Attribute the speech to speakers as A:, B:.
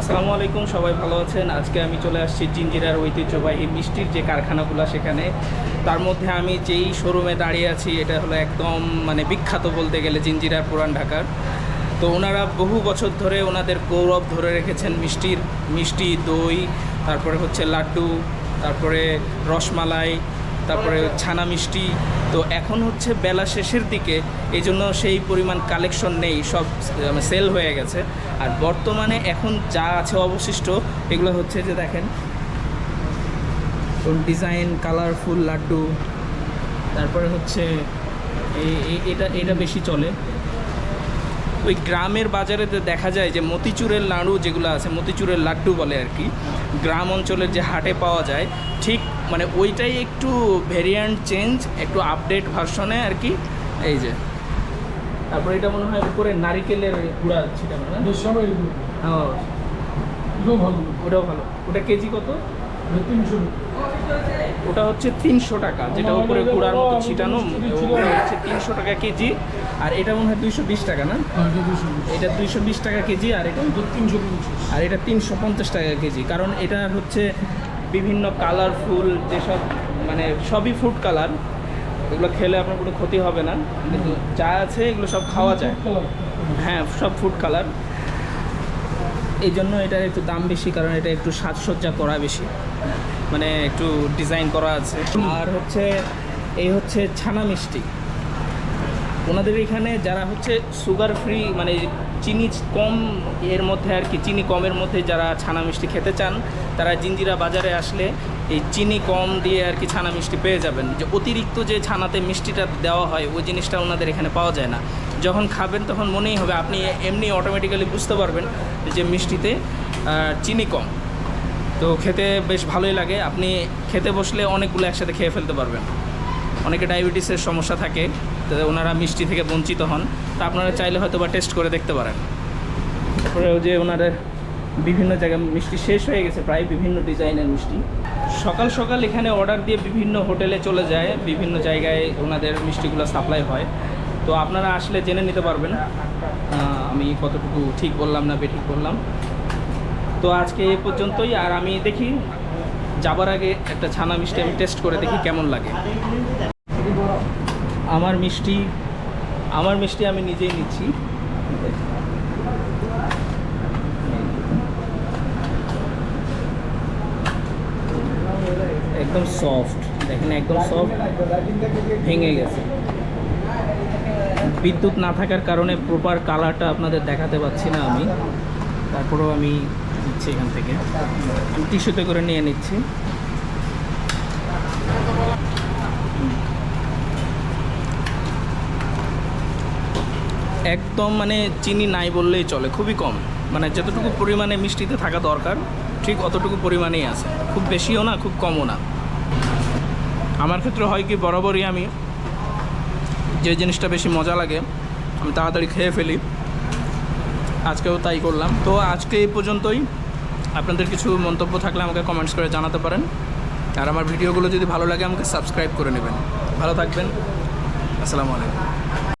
A: আসসালামু আলাইকুম, সবাই ভালো আছেন? আজকে আমি চলে আসছি জিঞ্জিরার ঐতিহ্যবাহী মিষ্টির যে কারখানাগুলো সেখানে। তার মধ্যে আমি যেই শোরুমে দাঁড়িয়ে আছি, এটা হলো একদম মানে বিখ্যাত বলতে গেলে জিঞ্জিরার পুরান ঢাকার। তো ওনারা বহু বছর ধরে ওনাদের গৌরব ধরে রেখেছেন মিষ্টির, মিষ্টি, দই, তারপরে হচ্ছে লাড্ডু, তারপরে রসমালাই তারপরে ছানা মিষ্টি। তো এখন হচ্ছে বেলা শেষের দিকে এই জন্য সেই পরিমাণ কালেকশন নেই, সব সেল হয়ে গেছে। আর বর্তমানে এখন যা আছে অবশিষ্ট, এগুলো হচ্ছে যে দেখেন ডিজাইন কালারফুল লাড্ডু, তারপরে হচ্ছে এটা এটা বেশি চলে। ওই গ্রামের বাজারে দেখা যায় যে মতিচুরের লাড়ু যেগুলো আছে মতিচুরের লাড্ডু বলে আর কি গ্রাম অঞ্চলের যে হাটে পাওয়া যায় ঠিক মানে ওইটাই একটু ভেরিয়েন্ট চেঞ্জ একটু আপডেট ভার্সনে আর কি এই যে। তারপরে এটা মনে হয় উপরে নারিকেলের গুঁড়া ছিটানো না? হ্যাঁ। ওটাও ভালো। ওটা কেজি কত? ওটা হচ্ছে তিনশো টাকা যেটা উপরে গুঁড়ার মতো ছিটানো হচ্ছে তিনশো টাকা কেজি আর এটা মনে হয় দুইশো বিশ টাকা না?
B: এটা দুশো
A: দুইশো বিশ টাকা কেজি আর এটা
B: এটা তিনশো পঞ্চাশ।
A: আর এটা তিনশো পঞ্চাশ টাকা কেজি কারণ এটা হচ্ছে বিভিন্ন কালারফুল যেসব মানে সবই ফুড কালার এগুলো খেলে আপনার কোনো ক্ষতি হবে না কিন্তু যা আছে এগুলো সব খাওয়া যায়। হ্যাঁ সব ফুড কালার। এই জন্য এটার একটু দাম বেশি, কারণ এটা একটু সাজসজ্জা করা বেশি। মানে একটু ডিজাইন করা আছে। আর হচ্ছে, এই হচ্ছে ছানা মিষ্টি। ওনাদের এখানে যারা হচ্ছে সুগার ফ্রি মানে চিনি কম এর মধ্যে আর কি, চিনি কমের মধ্যে যারা ছানা মিষ্টি খেতে চান, তারা জিঞ্জিরা বাজারে আসলে এই চিনি কম দিয়ে আর কি ছানা মিষ্টি পেয়ে যাবেন। যে অতিরিক্ত যে ছানাতে মিষ্টিটা দেওয়া হয়, ওই জিনিসটা ওনাদের এখানে পাওয়া যায় না। যখন খাবেন তখন মনেই হবে, আপনি এমনি অটোমেটিক্যালি বুঝতে পারবেন যে মিষ্টিতে চিনি কম। তো খেতে বেশ ভালোই লাগে, আপনি খেতে বসলে অনেকগুলো একসাথে খেয়ে ফেলতে পারবেন। অনেকে ডায়াবেটিসের সমস্যা থাকে। ওনারা মিষ্টি থেকে বঞ্চিত হন, তা আপনারা চাইলে হয়তো বা টেস্ট করে দেখতে পারেন। তারপরে ওই যে ওনাদের বিভিন্ন জায়গায় মিষ্টি শেষ হয়ে গেছে, প্রায় বিভিন্ন ডিজাইনের মিষ্টি। সকাল সকাল এখানে অর্ডার দিয়ে বিভিন্ন হোটেলে চলে যায়, বিভিন্ন জায়গায় ওনাদের মিষ্টিগুলো সাপ্লাই হয়। তো আপনারা আসলে জেনে নিতে পারবেন আমি কতটুকু ঠিক বললাম না বেঠিক বললাম। তো আজকে এ পর্যন্তই, আর আমি দেখি, যাবার আগে একটা ছানা মিষ্টি আমি টেস্ট করে দেখি কেমন লাগে। আমার মিষ্টি আমার মিষ্টি আমি নিজেই নিচ্ছি। একদম সফট দেখেন একদম সফট ভেঙে গেছে। বিদ্যুৎ না থাকার কারণে প্রপার কালারটা আপনাদের দেখাতে পাচ্ছি না আমি। তারপরেও আমি নিচ্ছি এখান থেকে। টিস্যুতে করে নিয়ে নিচ্ছি। একদম মানে চিনি নাই বললেই চলে, খুবই কম। মানে যতটুকু পরিমাণে মিষ্টিতে থাকা দরকার, ঠিক অতটুকু পরিমাণেই আছে। খুব বেশিও না, খুব কমও না। আমার ক্ষেত্রে হয় কি, বরাবরই আমি যে জিনিসটা বেশি মজা লাগে, আমি তাড়াতাড়ি খেয়ে ফেলি। আজকেও তাই করলাম। তো আজকে এই পর্যন্তই। আপনাদের কিছু মন্তব্য থাকলে আমাকে কমেন্টস করে জানাতে পারেন। আর আমার ভিডিওগুলো যদি ভালো লাগে, আমাকে সাবস্ক্রাইব করে নেবেন। ভালো থাকবেন। আসসালামু আলাইকুম।